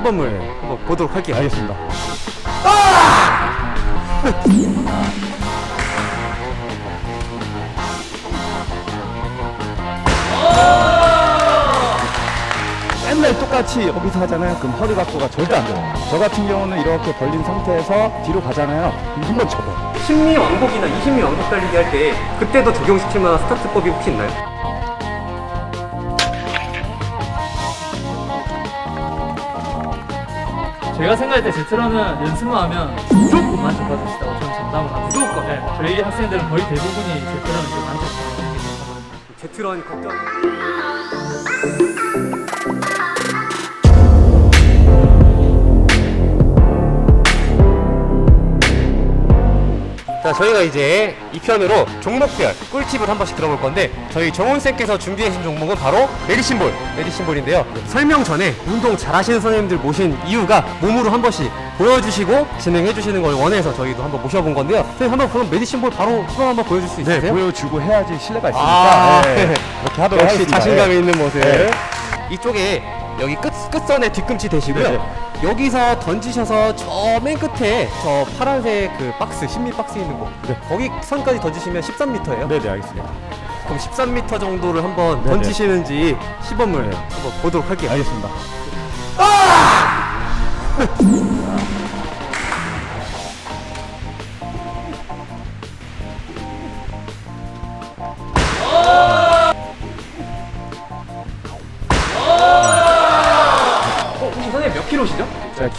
시범을 한번 보도록 할게요. 알겠습니다. 맨날 똑같이 여기서 하잖아요. 그럼 허리 각도가 절대 안 돼요. 저 같은 경우는 이렇게 벌린 상태에서 뒤로 가잖아요. 그럼 한번 접어요. 심리 왕복이나 20미 왕복 달리기 할 때 그때도 적용시킬 만한 스타트법이 혹시 있나요? 제가 생각할 때 제트라는 연습만 하면 무조건 만족받을 수 있다고 저는 장담을 합니다. 무조건? 네, 저희 학생들은 거의 대부분이 제트라는 이제 만족하는 생각하거든요. 제트런 걱정. 자, 저희가 이제 이 편으로 종목별 꿀팁을 한 번씩 들어볼 건데 저희 정훈쌤께서 준비하신 종목은 바로 메디신볼, 메디신볼인데요. 설명 전에 운동 잘하시는 선생님들 모신 이유가 몸으로 한 번씩 보여주시고 진행해 주시는 걸 원해서 저희도 한번 모셔본 건데요. 선생님 한번 그럼 메디신볼 바로 시범 한번 보여줄 수 있으세요? 네, 보여주고 해야지 신뢰가 있으니까 아, 네, 이렇게 하도록 역시 하겠습니다. 자신감 네. 있는 모습. 네. 이쪽에 여기 끝 끝선에 뒤꿈치 대시고요. 네, 여기서 던지셔서 저 맨 끝에 저 파란색 그 박스 10미 박스 있는 곳. 네. 거기 선까지 던지시면 13m예요. 네, 네, 알겠습니다. 그럼 13m 정도를 한번 네, 네. 던지시는지 시범을 네. 한번 보도록 할게요. 알겠습니다. 어,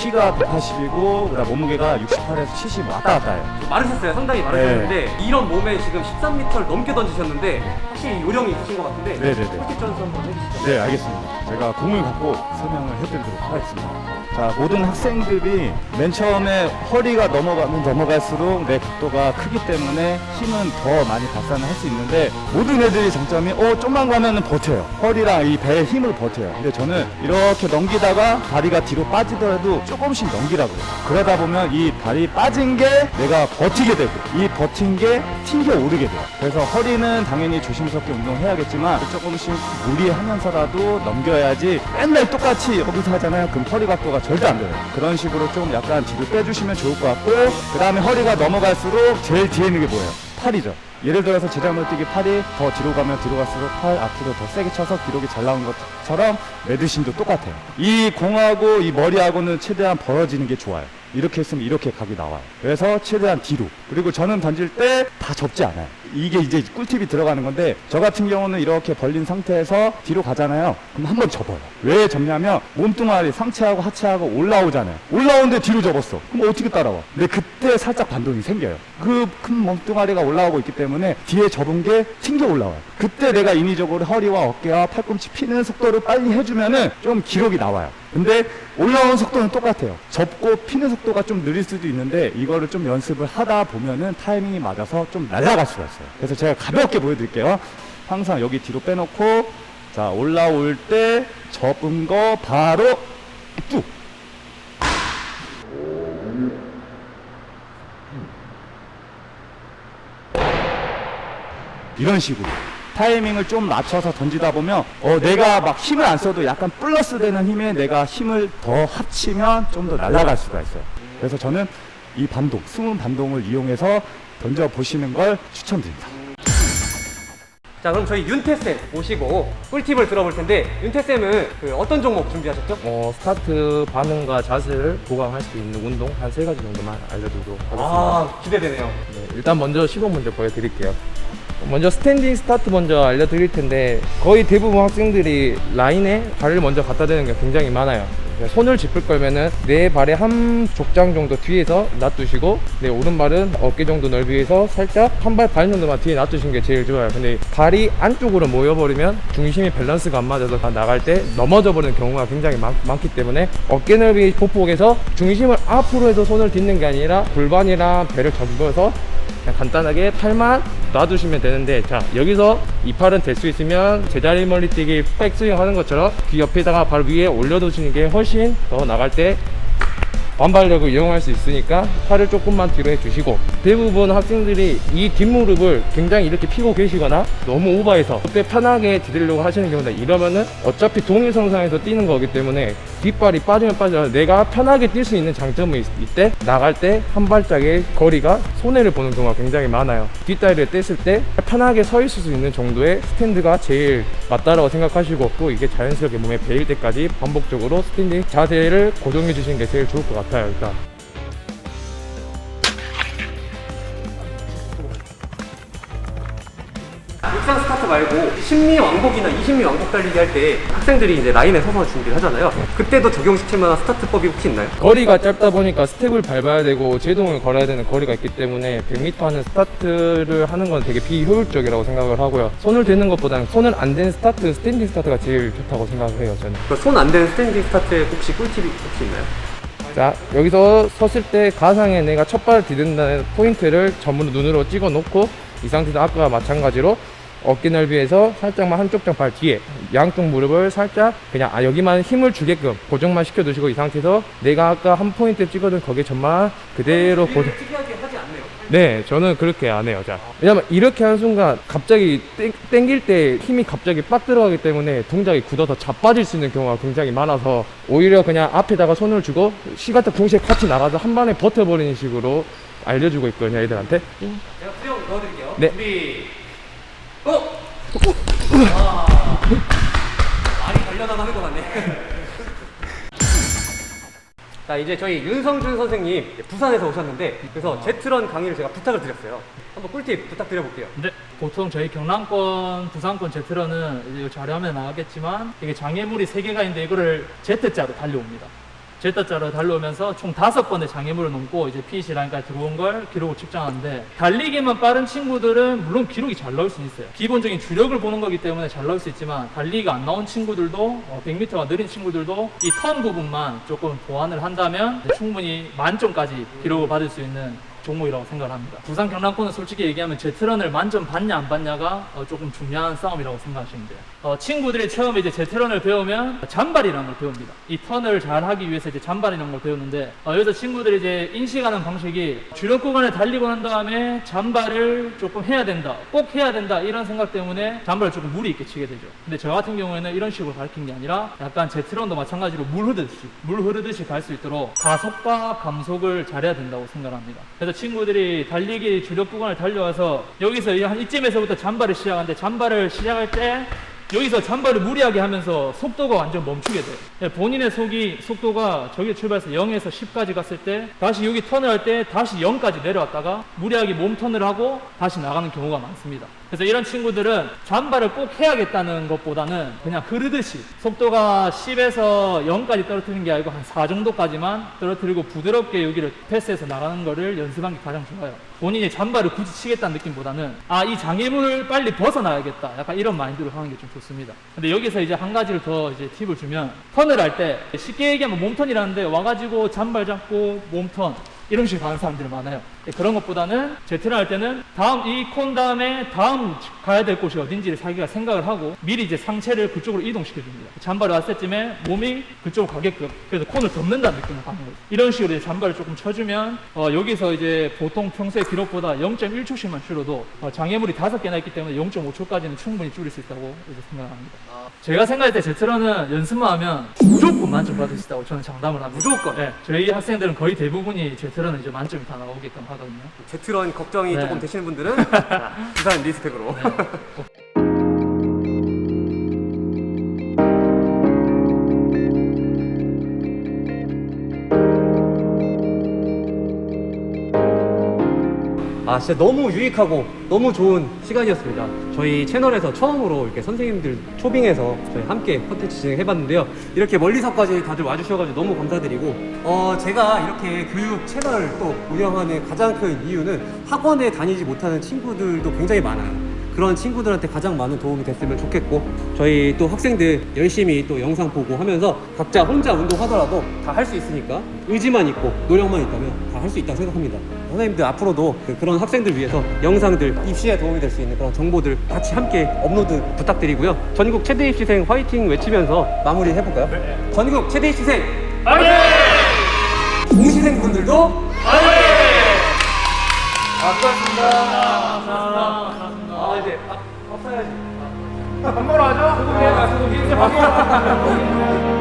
키가 180이고 그다음 몸무게가 68에서 70 왔다 갔다 해요. 마르셨어요. 상당히 마르셨는데 네. 이런 몸에 지금 13m를 넘게 던지셨는데 확실히 요령이 있으신 것 같은데 네, 네, 네. 꿀팁 전수 한번 해주시죠. 네, 알겠습니다. 제가 공을 갖고 설명을 해드리도록 하겠습니다. 자, 모든 학생들이 맨 처음에 허리가 넘어가면 넘어갈수록 내 각도가 크기 때문에 힘은 더 많이 발산을 할 수 있는데 모든 애들이 장점이 어, 좀만 가면은 버텨요. 허리랑 이 배에 힘을 버텨요. 근데 저는 이렇게 넘기다가 다리가 뒤로 빠지더라도 조금씩 넘기라고 해요. 그러다 보면 이 다리 빠진 게 내가 버티게 되고 이 버틴 게 튕겨 오르게 돼요. 그래서 허리는 당연히 조심스럽게 운동해야겠지만 조금씩 무리하면서라도 넘겨야지 맨날 똑같이 여기서 하잖아요. 그럼 허리 각도가 절대 안 돼요. 그런 식으로 좀 약간 뒤로 빼주시면 좋을 것 같고 그 다음에 허리가 넘어갈수록 제일 뒤에 있는 게 뭐예요? 팔이죠. 예를 들어서 제자물 뛰기 팔이 더 뒤로 가면 뒤로 갈수록 팔 앞으로 더 세게 쳐서 기록이 잘 나온 것처럼 매드신도 똑같아요. 이 공하고 이 머리하고는 최대한 벌어지는 게 좋아요. 이렇게 했으면 이렇게 각이 나와요. 그래서 최대한 뒤로. 그리고 저는 던질 때 다 접지 않아요. 이게 이제 꿀팁이 들어가는 건데 저 같은 경우는 이렇게 벌린 상태에서 뒤로 가잖아요. 그럼 한 번 접어요. 왜 접냐면 몸뚱아리 상체하고 하체하고 올라오잖아요. 올라오는데 뒤로 접었어. 그럼 어떻게 따라와? 근데 그때 살짝 반동이 생겨요. 그 큰 몸뚱아리가 올라오고 있기 때문에 뒤에 접은 게 튕겨 올라와요. 그때 내가 인위적으로 허리와 어깨와 팔꿈치 피는 속도를 빨리 해주면은 좀 기록이 나와요. 근데 올라오는 속도는 똑같아요. 접고 피는 속도가 좀 느릴 수도 있는데 이거를 좀 연습을 하다 보면은 타이밍이 맞아서 좀 날아갈 수가 있어요. 그래서 제가 가볍게 보여드릴게요. 항상 여기 뒤로 빼놓고 자 올라올 때 접은 거 바로 쭉 이런 식으로 타이밍을 좀 맞춰서 던지다 보면 어 내가 막 힘을 안 써도 약간 플러스 되는 힘에 내가 힘을 더 합치면 좀 더 날아갈 수가 있어요. 그래서 저는 이 반동, 숨은 반동을 이용해서 던져 보시는 걸 추천드립니다. 자, 그럼 저희 윤태쌤 모시고 꿀팁을 들어볼 텐데 윤태쌤은 그 어떤 종목 준비하셨죠? 어, 스타트 반응과 자세를 보강할 수 있는 운동 한 세 가지 정도만 알려드리도록 하겠습니다. 아, 기대되네요. 네, 일단 먼저 시범 먼저 보여드릴게요. 먼저 스탠딩 스타트 먼저 알려드릴 텐데 거의 대부분 학생들이 라인에 발을 먼저 갖다 대는 게 굉장히 많아요. 그래서 손을 짚을 거면은 내 발의 한 족장 정도 뒤에서 놔두시고 내 오른발은 어깨 정도 넓이에서 살짝 한 발 반 정도만 뒤에 놔두시는 게 제일 좋아요. 근데 발이 안쪽으로 모여버리면 중심이 밸런스가 안 맞아서 나갈 때 넘어져 버리는 경우가 굉장히 많, 많기 때문에 어깨 넓이 보폭에서 중심을 앞으로 해서 손을 딛는 게 아니라 골반이랑 배를 접어서 그냥 간단하게 팔만 놔두시면 되는데 자 여기서 이 팔은 될 수 있으면 제자리 멀리 뛰기 백스윙 하는 것처럼 귀 옆에다가 발 위에 올려두시는 게 훨씬 더 나갈 때 반발력을 이용할 수 있으니까 팔을 조금만 뒤로 해주시고 대부분 학생들이 이 뒷무릎을 굉장히 이렇게 피고 계시거나 너무 오버해서 그때 편하게 디디려고 하시는 경우다. 이러면은 어차피 동일성상에서 뛰는 거기 때문에 뒷발이 빠지면 빠져 내가 편하게 뛸 수 있는 장점이 있, 이때 나갈 때 한 발짝의 거리가 손해를 보는 경우가 굉장히 많아요. 뒷다리를 뗐을 때 편하게 서 있을 수 있는 정도의 스탠드가 제일 맞다라고 생각하시고 또 이게 자연스럽게 몸에 배일 때까지 반복적으로 스탠딩 자세를 고정해 주시는 게 제일 좋을 것 같아요 일단 육상 스타트 말고 심리 왕복이나 20미 왕복 달리기 할 때 학생들이 이제 라인에 서서 준비를 하잖아요. 그때도 적용시킬 만한 스타트법이 혹시 있나요? 거리가 짧다 보니까 스텝을 밟아야 되고 제동을 걸어야 되는 거리가 있기 때문에 100m 하는 스타트를 하는 건 되게 비효율적이라고 생각을 하고요. 손을 대는 것보다는 손을 안 댄 스타트, 스탠딩 스타트가 제일 좋다고 생각을 해요, 저는. 그손안 되는 스탠딩 스타트에 혹시 꿀팁이 혹시 있나요? 자, 여기서 섰을 때 가상에 내가 첫 발을 디딘다는 포인트를 전부 눈으로 찍어 놓고 이 상태도 아까와 마찬가지로 어깨 넓이에서 살짝만 한쪽 장발 뒤에 양쪽 무릎을 살짝 그냥 아 여기만 힘을 주게끔 고정만 시켜 두시고 이 상태에서 내가 아까 한 포인트 찍어둔 거기에 전만 그대로 고정. 네, 저는 그렇게 안 해요. 자, 왜냐면 이렇게 하는 순간 갑자기 땡, 땡길 때 힘이 갑자기 빡 들어가기 때문에 동작이 굳어서 자빠질 수 있는 경우가 굉장히 많아서 오히려 그냥 앞에다가 손을 주고 시간대 동시에 같이 나가서 한 번에 버텨버리는 식으로 알려주고 있거든요, 애들한테. 제가 수영 넣어드릴게요. 네. 준비. 고! 와. 많이 달려다가 하는 것 같네. 자 이제 저희 윤성준 선생님 부산에서 오셨는데 그래서 제트런 강의를 제가 부탁을 드렸어요. 한번 꿀팁 부탁드려볼게요. 근데 보통 저희 경남권, 부산권 제트러는 이제 이 자료화면에 나가겠지만 이게 장애물이 세 개가 있는데 이거를 Z자로 달려옵니다. Z자로 달려오면서 총 다섯 번의 장애물을 넘고 이제 피니시 라인까지 들어온 걸 기록을 측정하는데 달리기만 빠른 친구들은 물론 기록이 잘 나올 수 있어요. 기본적인 주력을 보는 거기 때문에 잘 나올 수 있지만 달리기가 안 나온 친구들도 어, 100m가 느린 친구들도 이 턴 부분만 조금 보완을 한다면 충분히 만점까지 기록을 받을 수 있는 종목이라고 생각을 합니다. 부산 경남권은 솔직히 얘기하면 제 트런을 만점 받냐 안 받냐가 어, 조금 중요한 싸움이라고 생각하시면 돼요. 어, 친구들이 처음에 이제 제 트런을 배우면 잔발이라는 걸 배웁니다. 이 턴을 잘 하기 위해서 이제 잔발이라는 걸 배우는데 어, 여기서 친구들이 이제 인식하는 방식이 주력 구간에 달리고 난 다음에 잔발을 조금 해야 된다, 꼭 해야 된다 이런 생각 때문에 잔발을 조금 무리 있게 치게 되죠. 근데 저 같은 경우에는 이런 식으로 가르친 게 아니라 약간 제 트런도 마찬가지로 물 흐르듯이 물 흐르듯이 갈 수 있도록 가속과 감속을 잘해야 된다고 생각합니다. 그래서 친구들이 달리기 주력 구간을 달려와서 여기서 이- 한 이쯤에서부터 잔발을 시작하는데 잔발을 시작할 때 여기서 잔발을 무리하게 하면서 속도가 완전 멈추게 돼요. 예, 본인의 속이 속도가 저기 출발해서 0에서 10까지 갔을 때 다시 여기 턴을 할 때 다시 0까지 내려왔다가 무리하게 몸 턴을 하고 다시 나가는 경우가 많습니다. 그래서 이런 친구들은 잔발을 꼭 해야겠다는 것보다는 그냥 흐르듯이 속도가 10에서 0까지 떨어뜨리는 게 아니고 한 4 정도까지만 떨어뜨리고 부드럽게 여기를 패스해서 나가는 거를 연습하는 게 가장 좋아요. 본인이 잔발을 굳이 치겠다는 느낌보다는 아 이 장애물을 빨리 벗어나야겠다 약간 이런 마인드로 하는 게 좀 좋 습니다. 근데 여기서 이제 한 가지를 더 이제 팁을 주면 턴을 할 때 쉽게 얘기하면 몸턴이라는데 와가지고 잔발 잡고 몸턴 이런 식으로 가는 사람들이 많아요. 예, 그런 것보다는 제트를 할 때는 다음 이 콘 다음에 다음 가야 될 곳이 어딘지를 자기가 생각을 하고 미리 이제 상체를 그쪽으로 이동시켜 줍니다. 잔발이 왔을 때쯤에 몸이 그쪽으로 가게끔 그래서 콘을 덮는다는 느낌으로 가는 거예요. 이런 식으로 이제 잔발을 조금 쳐주면 어, 여기서 이제 보통 평소의 기록보다 0.1초씩만 줄여도 어, 장애물이 다섯 개나 있기 때문에 0.5초까지는 충분히 줄일 수 있다고 생각합니다. 제가 생각할 때 제트러는 연습만 하면 무조건 만점 받을 수 있다고 저는 장담을 합니다. 무조건? 네, 저희 학생들은 거의 대부분이 제트러는 이제 만점이 다 나오게끔 하거든요. 제트런 걱정이 네. 조금 되시는 분들은 자, 부산 리스펙으로. 아 진짜 너무 유익하고 너무 좋은 시간이었습니다. 저희 채널에서 처음으로 이렇게 선생님들 초빙해서 저희 함께 콘텐츠 진행해봤는데요. 이렇게 멀리서까지 다들 와주셔가지고 너무 감사드리고 어 제가 이렇게 교육 채널을 또 운영하는 가장 큰 이유는 학원에 다니지 못하는 친구들도 굉장히 많아요. 그런 친구들한테 가장 많은 도움이 됐으면 좋겠고 저희 또 학생들 열심히 또 영상 보고 하면서 각자 혼자 운동하더라도 다 할 수 있으니까 의지만 있고 노력만 있다면 다 할 수 있다고 생각합니다. 선생님들 앞으로도 그- 그런 학생들 위해서 영상들 입시에 도움이 될 수 있는 그런 정보들 같이 함께 업로드 부탁드리고요. 전국 최대 입시생 화이팅 외치면서 마무리 해볼까요? 전국 최대 입시생 화이팅! 공시생 분들도 화이팅! 아, 이제 밥, 밥 사야지. 밥 먹으러 가죠? 소고기, 소고기, 이제 밥 먹으러 가죠.